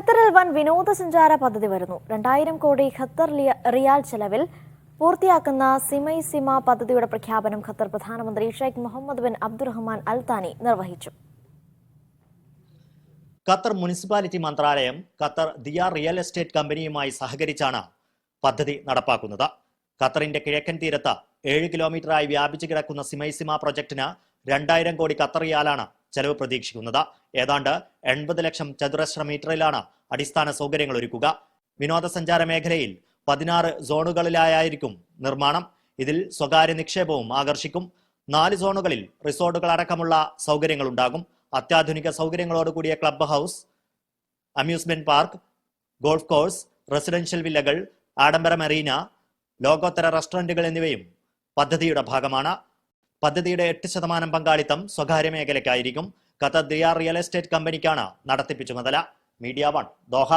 ഖത്തറിൽ വൻ വിനോദസഞ്ചാര പദ്ധതി വരുന്നു. രണ്ടായിരം കോടി ഖത്തർ റിയാൽ ചെലവിൽ പൂർത്തിയാക്കുന്ന സിമൈ സിമ പദ്ധതിയുടെ പ്രഖ്യാപനം ഖത്തർ പ്രധാനമന്ത്രി Sheikh Mohammed bin Abdulrahman Al Thani നിർവഹിച്ചു. ഖത്തർ മുനിസിപ്പാലിറ്റി മന്ത്രാലയം ഖത്തർ ദിയ റിയൽ എസ്റ്റേറ്റ് കമ്പനിയുമായി സഹകരിച്ചാണ് പദ്ധതി നടപ്പാക്കുന്നത്. ഖത്തറിന്റെ കിഴക്കൻ തീരത്ത് ഏഴ് കിലോമീറ്ററായി വ്യാപിച്ചു കിടക്കുന്ന സിമൈസിമ പ്രൊജക്ടിന് രണ്ടായിരം കോടി ഖത്തർ റിയാലാണ് ചെലവ് പ്രതീക്ഷിക്കുന്നത്. ഏതാണ്ട് എൺപത് ലക്ഷം ചതുരശ്ര മീറ്ററിലാണ് അടിസ്ഥാന സൗകര്യങ്ങൾ ഒരുക്കുക. വിനോദസഞ്ചാര മേഖലയിൽ പതിനാറ് സോണുകളിലായിരിക്കും നിർമ്മാണം. ഇതിൽ സ്വകാര്യ നിക്ഷേപവും ആകർഷിക്കും. നാല് സോണുകളിൽ റിസോർട്ടുകൾ അടക്കമുള്ള സൗകര്യങ്ങൾ ഉണ്ടാകും. അത്യാധുനിക സൗകര്യങ്ങളോട് കൂടിയ club house amusement park golf course residential വില്ലകൾ ആഡംബര മെറീന ലോകോത്തര റെസ്റ്റോറന്റുകൾ എന്നിവയും പദ്ധതിയുടെ ഭാഗമാണ്. പദ്ധതിയുടെ എട്ട് ശതമാനം പങ്കാളിത്തം സ്വകാര്യ മേഖലയ്ക്കായിരിക്കും. ഖത്തർ ദിയാർ റിയൽ എസ്റ്റേറ്റ് കമ്പനിക്കാണ് നടത്തിപ്പ് ചുമതല മീഡിയ വൺ ദോഹ.